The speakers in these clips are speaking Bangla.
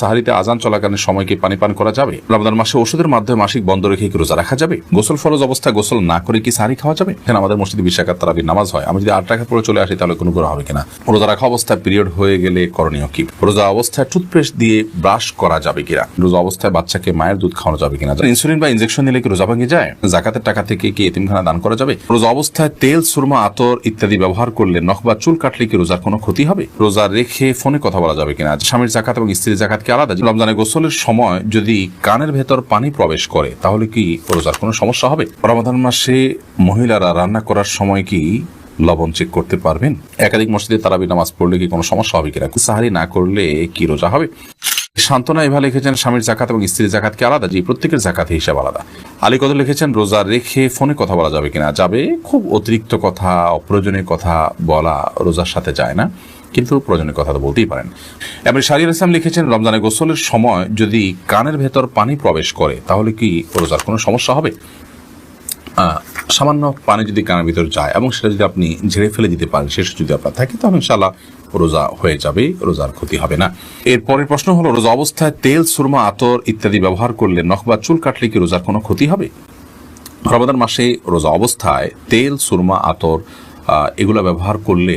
সাহারিতে আজান চলাকালীন সময় কি পানি পান করা যাবে? রমাদান মাসে ওষুধের মাধ্যমে মাসিক বন্ধ রেখে কি রোজা রাখা যাবে? গোসল ফরজ অবস্থায় গোসল না করে কি সাহারি খাওয়া যাবে? এখানে আমাদের মসজিদে বিশাখাত তারাবির নামাজ হয়। আমি যদি আট টাকা পরে চলে আসি, তাহলে কোনো করে হবে কিনা? রোজা রাখা অবস্থায় পিরিয়ড হয়ে গেলে করণীয় কি? রোজা অবস্থায় টুথপেস্ট দিয়ে ব্রাশ করা যাবে কিনা? রোজা অবস্থায় বাচ্চাকে মায়ের দুধ খাওয়ানো যাবে কিনা? ইনসুলিন বা ইনজেকশন নিলে কি রোজা ভাঙে যায়? জাকাতের টাকা থেকে কি এতিমখানা দান করা যাবে? রোজা অবস্থায় তেল, সুরমা, আতর ইত্যাদি ব্যবহার করলে নখ বা চুল কাটলে কি রোজার কোনো ক্ষতি হবে? রোজা রেখে ফোনে কথা বলা যাবে কিনা? স্বামীর জাকাত এবং স্ত্রীর জাকাত কি আলাদা। রমজানে গোসলের সময় যদি কানের ভেতর পানি প্রবেশ করে, তাহলে কি রোজার কোনো সমস্যা হবে? রমাদান মাসে মহিলারা রান্না করার সময় কি লবণ চেক করতে পারবেন? একাধিক মসজিদে তারাবি নামাজ পড়লে কি কোনো সমস্যা হবে কিনা? সাহারি না করলে কি রোজা হবে? শান্তনা এভাবে লিখেছেন স্বামীর জাকাত এবং স্ত্রীর জাকাত কি আলাদা জি প্রত্যেকের জাকাত হিসাব আলাদা। আলী কত লিখেছেন, রোজা রেখে ফোনে কথা বলা যাবে কিনা? যাবে, খুব অতিরিক্ত কথা, অপ্রয়োজনীয় কথা বলা রোজার সাথে যায় না। কিন্তু প্রয়োজনীয় কথা তো বলতেই পারেন। এবার শারির ইসলাম লিখেছেন রমজানে গোসলের সময় যদি কানের ভেতর পানি প্রবেশ করে, তাহলে কি রোজার কোনো সমস্যা হবে? সামান্য পানি যদি কানের ভিতর যায় এবং সেটা যদি আপনি ঝেড়ে ফেলে দিতে পারেন শেষ যদি আপনার থাকে, তাহলে ইনশাল্লাহ রোজা হয়ে যাবে, রোজার ক্ষতি হবে না। এর পরের প্রশ্ন হলো, রোজা অবস্থায় তেল, সুরমা, আতর ইত্যাদি ব্যবহার করলে নখ বা চুল কাটলে কি রোজার কোনো ক্ষতি হবে? রমাদান মাসে রোজা অবস্থায় তেল, সুরমা, আতর এগুলো ব্যবহার করলে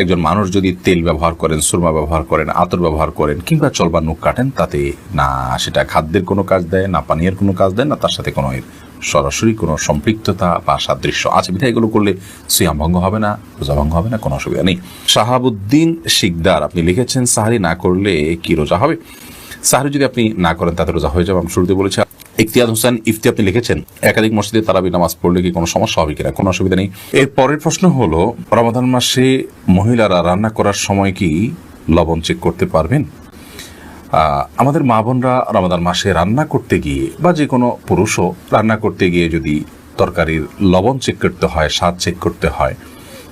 একজন মানুষ যদি তেল ব্যবহার করেন, সুরমা ব্যবহার করেন, আতর ব্যবহার করেন, কিংবা চলবা নুখ কাটেন, তাতে না সেটা খাদ্যের কোনো কাজ দেয়, না পানীয়ের কোনো কাজ দেয়, না তার সাথে কোনো সরাসরি কোনো সম্পৃক্ততা বা সাদৃশ্য আছে। বিধায় এগুলো করলে সিয়াম ভঙ্গ হবে না, রোজা ভঙ্গ হবে না, কোনো অসুবিধা নেই। শাহাবুদ্দিন শিকদার, আপনি লিখেছেন, সাহারি না করলে কি রোজা হবে? সাহারি যদি আপনি না করেন, তাতে রোজা হয়ে যাবে। আমি শুরুতে বলেছি ইফতিয়াদ হোসেন ইফতি আপনি লিখেছেন। একাধিক মসজিদে তারাবি নামাজ পড়লে কি কোনো সমস্যা হবে কিনা? কোনো অসুবিধা নেই। এর পরের প্রশ্ন হলো, রমাদান মাসে মহিলারা রান্না করার সময় কি লবণ চেক করতে পারবেন? আমাদের মা বোনরা রমাদান মাসে রান্না করতে গিয়ে বা যে কোনো পুরুষও রান্না করতে গিয়ে যদি তরকারির লবণ চেক করতে হয়, স্বাদ চেক করতে হয়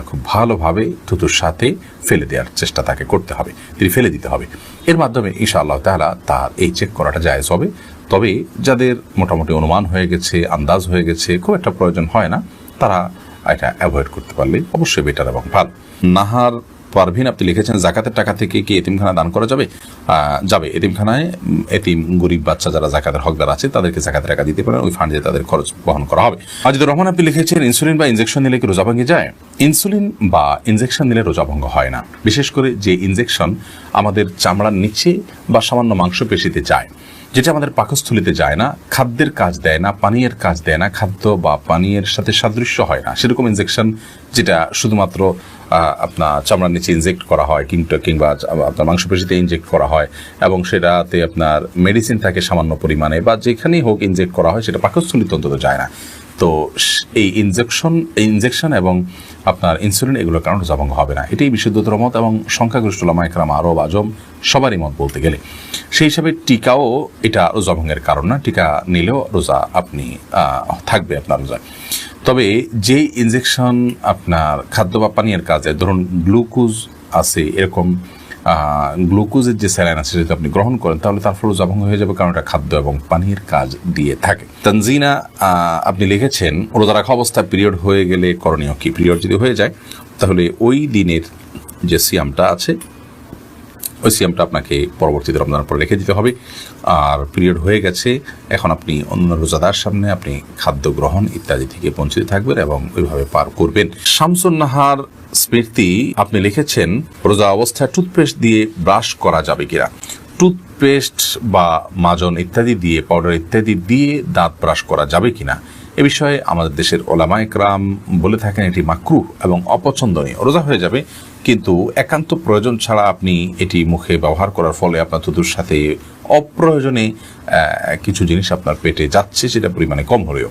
খুব ভালোভাবে থুতুর সাথে ফেলে দেওয়ার চেষ্টা তাকে করতে হবে। তিনি ফেলে দিতে হবে। এর মাধ্যমে ঈশা আল্লাহ তাহলা তার এই চেক করাটা জায়জ হবে। তবে যাদের মোটামুটি অনুমান হয়ে গেছে, আন্দাজ হয়ে গেছে, খুব একটা প্রয়োজন হয় না, তারা এটা অ্যাভয়েড করতে পারলে অবশ্যই বেটার এবং ভালো। নাহার পারভিন, আপনি লিখেছেন, জাকাতের টাকা থেকে কি এতিমখানা দান করা যাবে? যাবে। এতিমখানায় এতিম, গরিব বাচ্চা যারা জাকাতের হকদার আছে, তাদেরকে জাকাতের টাকা দিতে পারেন, ওই ফান্ডে তাদের খরচ বহন করা হবে। আজিদুর রহমান, আপনি লিখেছেন, ইনসুলিন বা ইনজেকশন নিলে কি রোজা ভঙ্গে যায়? ইনসুলিন বা ইনজেকশন নিলে রোজা ভঙ্গ হয় না। বিশেষ করে যে ইনজেকশন আমাদের চামড়ার নিচে বা সামান্য মাংসপেশিতে যায়। যেটা আমাদের পাকস্থলিতে যায় না, খাদ্যের কাজ দেয় না, পানীয়ের কাজ দেয় না, খাদ্য বা পানীয়ের সাথে সাদৃশ্য হয় না। সেরকম ইনজেকশন যেটা শুধুমাত্র আপনার চামড়ার নিচে ইনজেক্ট করা হয়, কিংবা কিংবা আপনার মাংসপেশিতে ইনজেক্ট করা হয়, এবং সেটাতে আপনার মেডিসিন থাকে সামান্য পরিমাণে, বা যেখানেই হোক ইনজেক্ট করা হয়, সেটা পাকস্থলিতে অন্তত যায় না। তো এই ইনজেকশন ইনজেকশন এবং আপনার ইনসুলিন এগুলোর কারণে রোজাভঙ্গ হবে না। এটাই বিশুদ্ধতর মত এবং সংখ্যাগরিষ্ঠ লামাইকরাম আরব আজম সবারই মত বলতে গেলে। সেই হিসাবে টিকাও এটা রোজাভঙ্গের কারণ না। টিকা নিলেও রোজা আপনি থাকবে আপনার রোজা। তবে যে ইনজেকশন আপনার খাদ্য বা পানীয়ের কাজে, ধরুন গ্লুকোজ আছে এরকম গ্লুকোজের যে স্যালাইন আছে যদি আপনি গ্রহণ করেন, তাহলে তার ফলে রোজাভঙ্গ হয়ে যাবে, কারণ এটা খাদ্য এবং পানির কাজ দিয়ে থাকে। তানজিনা আপনি লিখেছেন, রোজা রাখা অবস্থায় পিরিয়ড হয়ে গেলে করণীয় কি? পিরিয়ড যদি হয়ে যায়, তাহলে ওই দিনের যে সিয়ামটা আছে, ওই সিয়ামটা আপনাকে পরবর্তীতে রমজান পরে রেখে দিতে হবে। আর পিরিয়ড হয়ে গেছে, এখন আপনি অন্য রোজাদার সামনে আপনি খাদ্য গ্রহণ ইত্যাদি থেকে বঞ্চিত থাকবেন এবং ওইভাবে পার করবেন। শামসুন নাহার স্মৃতি আপনি লিখেছেন, রোজা অবস্থায় টুথপেস্ট দিয়ে ব্রাশ করা যাবে কিনা? টুথপেস্ট বা মাজন ইত্যাদি দিয়ে, পাউডার ইত্যাদি দিয়ে দাঁত ব্রাশ করা যাবে কিনা? এ বিষয়ে আমাদের দেশের ওলামা একরাম বলে থাকেন, এটি মাকরুহ এবং অপছন্দনীয়। রোজা হয়ে যাবে, কিন্তু একান্ত প্রয়োজন ছাড়া আপনি এটি মুখে ব্যবহার করার ফলে আপনার থুতুর সাথে অপ্রয়োজনে কিছু জিনিস আপনার পেটে যাচ্ছে, সেটা পরিমাণে কম হলেও।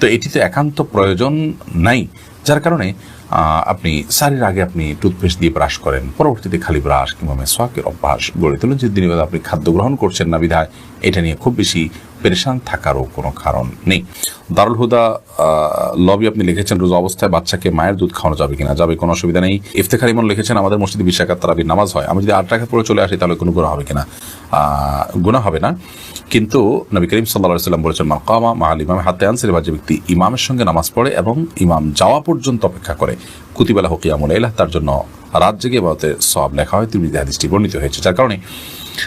তো এটিতে একান্ত প্রয়োজন নাই, যার কারণে আপনি সারির আগে আপনি টুথপেস্ট দিয়ে ব্রাশ করেন, পরবর্তীতে খালি ব্রাশ কিংবা মেসওয়াকের অভ্যাস গড়ে তুলেন। যে দিনের আপনি খাদ্য গ্রহণ করছেন না বিধায়, এটা নিয়ে খুব বেশি পেরেশান থাকারও কোনো কারণ নেই। দারুল হুদা লবি আপনি লিখেছেন, রোজা অবস্থায় বাচ্চাকে মায়ের দুধ খাওয়ানো যাবে কিনা? যাবে, কোনো অসুবিধা নেই। ইফতেখার ইমন লিখেছেন, আমাদের মসজিদে বিশাখাত তারাবির নামাজ হয়। আমি যদি আট টাকা পরে চলে আসি, তাহলে কোনো গুণা হবে কিনা? গুণা হবে না। কিন্তু নবী করিম সাল্লাহ সাল্লাম বলেছেন মাকামা মা আল ইমাম হাতে আনসির বা যে ব্যক্তি ইমামের সঙ্গে নামাজ পড়ে এবং ইমাম যাওয়া পর্যন্ত অপেক্ষা করে। কুতিবেলা হকিয়ামুল এলাহ তার জন্য রাত জেগে বাতে সব লেখা হয়। তিনি হাদিসটি বর্ণিত হয়েছে। যার কারণে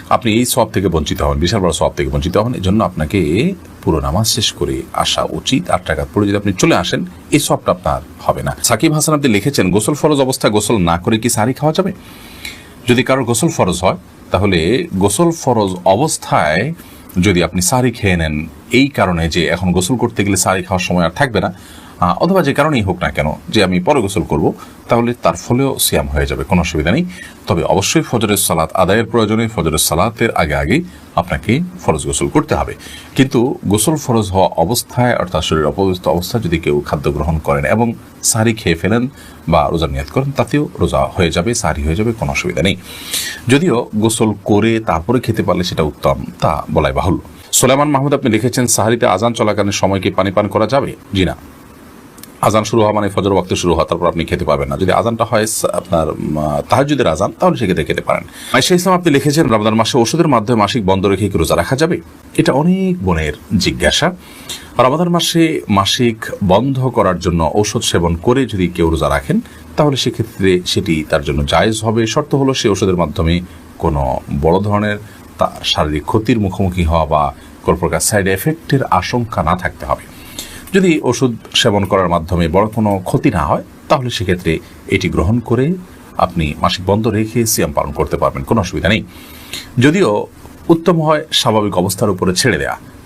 আপনি এই সব থেকে বঞ্চিত হন বিশাল বড় সব থেকে বঞ্চিত হন এই জন্য আপনাকে পুরো নামাজ শেষ করে আসা উচিত। আট টাকা পরে যদি আপনি চলে আসেন, এই সবটা আপনার হবে না। সাকিব হাসান আপনি লিখেছেন, গোসল ফরজ অবস্থায় গোসল না করে কি সারি খাওয়া যাবে? যদি কারোর গোসল ফরজ হয়, তাহলে গোসল ফরজ অবস্থায় যদি আপনি সারি খেয়ে নেন এই কারণে যে এখন গোসল করতে গেলে সারি খাওয়ার সময় আর থাকবে না অথবা যে কারণেই হোক না কেন, যে আমি পরে গোসল করব, তাহলে তার ফলেও সিয়াম হয়ে যাবে, কোনো অসুবিধা নেই। তবে অবশ্যই ফজরের সালাত আদায়ের প্রয়োজনে ফজরের সালাতের আগে আগে আপনাকে ফরজ গোসল করতে হবে। কিন্তু গোসল ফরজ হওয়া অবস্থায়, অর্থাৎ শরীর অপবিত্র অবস্থায় যদি কেউ খাদ্য গ্রহণ করেন এবং সারি খেয়ে ফেলেন বা রোজা নিয়াত করেন, তাতেও রোজা হয়ে যাবে সারি হয়ে যাবে, কোনো অসুবিধা নেই। যদিও গোসল করে তারপরে খেতে পারলে সেটা উত্তম, তা বলাই বাহুল্য। সোলেমান মাহমুদ, আপনি লিখেছেন, সাহারিতে আজান চলাকালীন সময় কি পানি পান করা যাবে? জি না। আজান শুরু হওয়া মানে ফজর ওয়াক্ত শুরু হওয়া, তারপর আপনি খেতে পারবেন না। যদি আজানটা হয় আপনার তাহাজুদের আজান তাহলে সেক্ষেত্রে খেতে পারেন। আয়সা ইসলাম, আপনি লিখেছেন, রমজান মাসে ওষুধের মাধ্যমে মাসিক বন্ধ রেখে কি রোজা রাখা যাবে? এটা অনেক বোনের জিজ্ঞাসা। রমাদান মাসে মাসিক বন্ধ করার জন্য ঔষধ সেবন করে যদি কেউ রোজা রাখেন, তাহলে সেক্ষেত্রে সেটি তার জন্য জায়েজ হবে। শর্ত হলো সে ওষুধের মাধ্যমে কোনো বড় ধরনের তা- শারীরিক ক্ষতির মুখোমুখি হওয়া বা কোনো প্রকার সাইড এফেক্টের আশঙ্কা না থাকতে হবে। যদি ওষুধ সেবন করার মাধ্যমে বড় কোনো ক্ষতি না হয়, তাহলে সেক্ষেত্রে এটি গ্রহণ করে আপনি মাসিক বন্ধ রেখে সিয়াম পালন করতে পারবেন, কোনো অসুবিধা নেই। যদিও উত্তম হয় স্বাভাবিক অবস্থার উপরে ছেড়ে দেয়া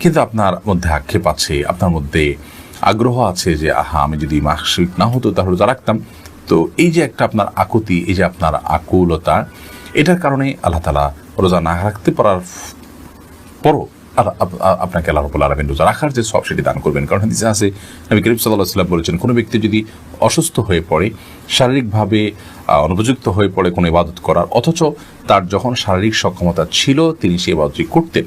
কিন্তু আপনার মধ্যে আক্ষেপ আছে, আপনার মধ্যে আগ্রহ আছে যে, আহা, আমি যদি মাসিক না হতো তাহলে রোজা রাখতাম। তো এই যে একটা আপনার আকুতি, এই যে আপনার আকুলতা, এটার কারণে আল্লাহ তালা রোজা না রাখতে পারার পরও আপনাকে আল্লাহ রবুল আলমিন রোজা রাখার যে সব সেটি দান করবেন। কারণ হাদিসে আছে, নবী করিম সাল্লাহ সাল্লাম বলেছেন, কোনো ব্যক্তি যদি অসুস্থ হয়ে পড়ে, শারীরিকভাবে অনুপযুক্ত হয়ে পড়ে কোনো ইবাদত করার, অথচ তার যখন শারীরিক সক্ষমতা ছিল, তিনি সেই ইবাদতটি করতেন।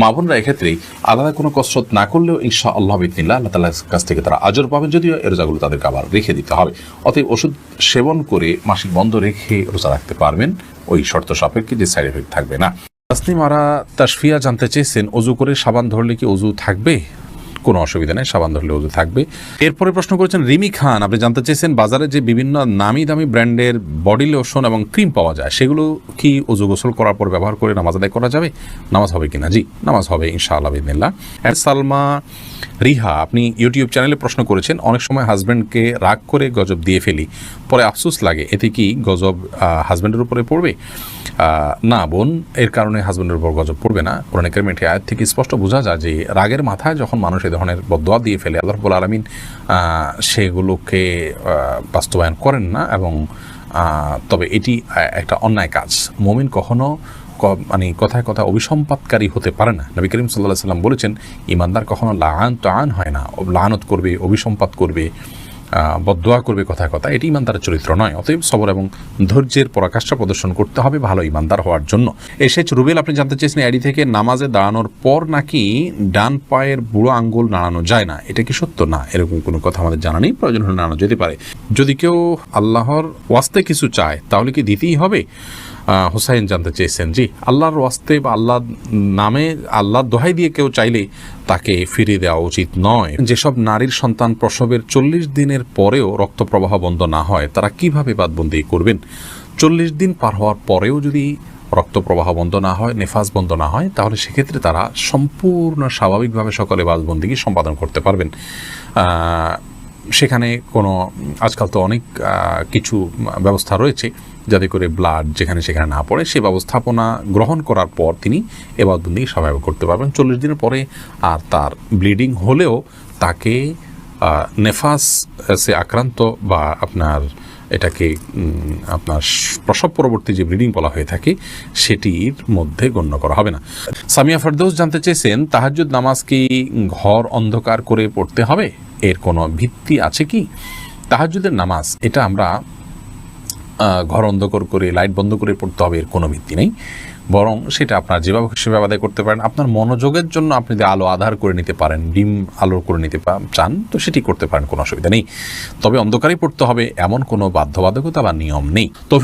মা বোনরা এক্ষেত্রে আলাদা কোনো কসরত না করলেও ইনশা আল্লাহ বিদিনা আল্লাহ তালার কাছ থেকে তারা আজর পাবেন, যদিও এ রোজাগুলো তাদেরকে আবার রেখে দিতে হবে। অতএব ওষুধ সেবন করে মাসিক বন্ধ রেখে রোজা রাখতে পারবেন, ওই শর্ত সাপেক্ষে যে সাইড এফেক্ট থাকবে না। তাসনিমারা তাসফিয়া জানতে চেয়েছেন অজু করে সাবান ধরলে কি অজু থাকবে? কোনো অসুবিধা নেই, সাবান ধরলে অজু থাকবে এরপরে প্রশ্ন করেছেন, রিমি খান, আপনি জানতে চেয়েছেন বাজারে যে বিভিন্ন নামি দামি ব্র্যান্ডের বডি লোশন এবং ক্রিম পাওয়া যায়, সেগুলো কি অজু গোসল করার পর ব্যবহার করে নামাজ আদায় করা যাবে? নামাজ হবে কিনা? জি, নামাজ হবে, ইনশাআল্লাহ বিদিনিল্লাহ আর সালমা রিহা, আপনি ইউটিউব চ্যানেলে প্রশ্ন করেছেন, অনেক সময় হাজব্যান্ডকে রাগ করে গজব দিয়ে ফেলি। পরে আফসোস লাগে, এতে কি গজব হাজব্যান্ডের উপরে পড়বে? না বোন, এর কারণে হাজব্যান্ডের উপর গজব পড়বে না। কোরআন কারিমের একটি আয়াত থেকে স্পষ্ট বোঝা যায় যে, রাগের মাথায় যখন মানুষ এ ধরনের বদোয়া দিয়ে ফেলে, আল্লাহ রব্বুল আলমিন সেগুলোকে বাস্তবায়ন করেন না এবং তবে এটি একটা অন্যায় কাজ। মমিন কখনো মানে কথায় কথা অভিসম্পাতকারী হতে পারে না। নবী করিম সাল্লাহ সাল্লাম বলেছেন, ইমানদার কখনো লান তান হয় না। ও লানত করবে, অভিসম্পাত করবে। আহ, বদদোয়া করবে কথায় কথা। এটি ইমানদারের চরিত্র নয় অতএব সবর এবং ধৈর্যের পরাকাষ্ঠা প্রদর্শন করতে হবে ভালো ইমানদার হওয়ার জন্য। এসেছ রুবেল আপনি জানতে চেয়েছেন এডি থেকে নামাজে দাঁড়ানোর পর নাকি ডান পায়ের বুড়ো আঙ্গুল নাড়ানো যায় না? এটা কি সত্য? না এরকম কোনো কথা আমাদের জানা নেই। প্রয়োজন হলে নাড়ানো যেতে পারে। যদি কেউ আল্লাহর ওয়াস্তে কিছু চায় তাহলে কি দিতেই হবে? হুসাইন জানতে চেয়েছেন, জি, আল্লাহর ওয়াস্তে বা আল্লাহ নামে আল্লাহর দোহাই দিয়ে কেউ চাইলে তাকে ফিরিয়ে দেওয়া উচিত নয়। যেসব নারীর সন্তান প্রসবের চল্লিশ দিনের পরেও রক্ত প্রবাহ বন্ধ না হয়, তারা কীভাবে বাদবন্দি করবেন? চল্লিশ দিন পার হওয়ার পরেও যদি রক্ত প্রবাহ বন্ধ না হয় নেফাজ বন্ধ না হয়, তাহলে সেক্ষেত্রে তারা সম্পূর্ণ স্বাভাবিকভাবে সকলে বাদবন্দিকে সম্পাদন করতে পারবেন। সেখানে কোনো, আজকাল তো অনেক কিছু ব্যবস্থা রয়েছে যাতে করে ব্লাড যেখানে সেখানে না পড়ে, সে ব্যবস্থাপনা গ্রহণ করার পর তিনি এবাদবন্দি স্বাভাবিক করতে পারবেন। চল্লিশ দিনের পরে আর তার ব্লিডিং হলেও তাকে নেফাস সে আক্রান্ত বা আপনার এটাকে আপনার প্রসব পরবর্তী যে ব্লিডিং বলা হয়ে থাকে সেটির মধ্যে গণ্য করা হবে না। সামিয়া ফেরদৌস জানতে চেয়েছেন, তাহাজ্জুদ নামাজ কি ঘর অন্ধকার করে পড়তে হবে? এর কোনো ভিত্তি আছে কি? তাহাজ্জুদের নামাজ, এটা আমরা ঘর অন্ধকার করে, লাইট বন্ধ করে পড়তে হবে, এর কোনো ভিত্তি নেই। বরং সেটা আপনার যেভাবে সেভাবে আদায় করতে পারেন। আপনার মনোযোগের জন্য আপনি যদি আলো আধার করে নিতে পারেন, ডিম আলো করে নিতে চান, তো সেটি করতে পারেন, কোনো অসুবিধা নেই। তবে অন্ধকারেই পড়তে হবে, এমন কোনো বাধ্যবাধকতা বা নিয়ম নেই। তো